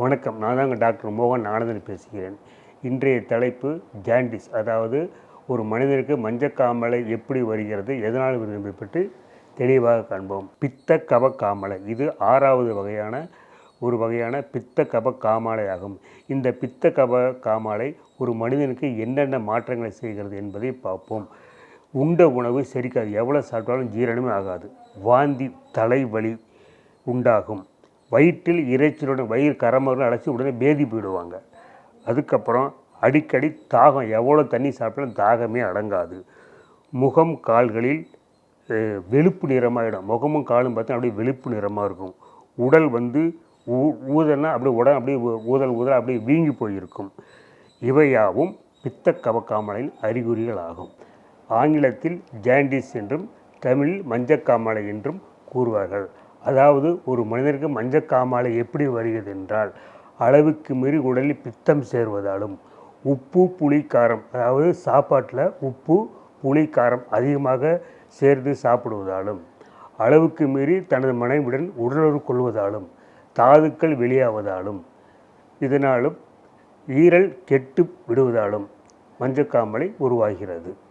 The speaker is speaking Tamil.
வணக்கம். நான் தாங்க டாக்டர் மோகன் ஆனந்தன் பேசுகிறேன். இன்றைய தலைப்பு ஜாண்டிஸ். அதாவது ஒரு மனிதனுக்கு மஞ்சக்காமலை எப்படி வருகிறது எதனால் வருகிறது பற்றி தெளிவாக காண்போம். பித்த கப காமலை இது ஆறாவது வகையான ஒரு வகையான பித்த கப காமாலை ஆகும் இந்த பித்த கப காமாலை ஒரு மனிதனுக்கு என்னென்ன மாற்றங்களை செய்கிறது என்பதை பார்ப்போம். உண்ட உணவு செரிக்காது. எவ்வளோ சாப்பிட்டாலும் ஜீரணமே ஆகாது. வாந்தி தலைவலி உண்டாகும். வயிற்றில் இறைச்சலுடன் வயிறு கரமரம் அடைச்சி உடனே பேதி போயிடுவாங்க. அதுக்கப்புறம் அடிக்கடி தாகம் எவ்வளோ தண்ணி சாப்பிட்டாலும் தாகமே அடங்காது. முகம் கால்களில் வெளுப்பு நிறமாகிடும் முகமும் காலும் பார்த்தா அப்படியே வெளுப்பு நிறமாக இருக்கும். உடல் வந்து ஊ ஊதல்னா அப்படியே உடல் அப்படியே ஊதல் ஊதல் அப்படியே வீங்கி போயிருக்கும். இவையாவும் பித்த கவக்காமலையின் அறிகுறிகள் ஆகும். ஆங்கிலத்தில் ஜாண்டிஸ் என்றும் தமிழில் மஞ்சக்காமலை என்றும் கூறுவார்கள். அதாவது ஒரு மனிதனுக்கு மஞ்சக்காமாலை எப்படி வருகிறது என்றால் அளவுக்கு மீறி உடலில் பித்தம் சேர்வதாலும் உப்பு புளி காரம் அதாவது சாப்பாட்டில் உப்பு புளி காரம் அதிகமாக சேர்ந்து சாப்பிடுவதாலும் அளவுக்கு மீறி தனது மனைவியுடன் உடலுறவு கொள்வதாலும் தாதுக்கள் வெளியாவதாலும் இதனாலும் ஈரல் கெட்டு விடுவதாலும் மஞ்சக்காமலை உருவாகிறது.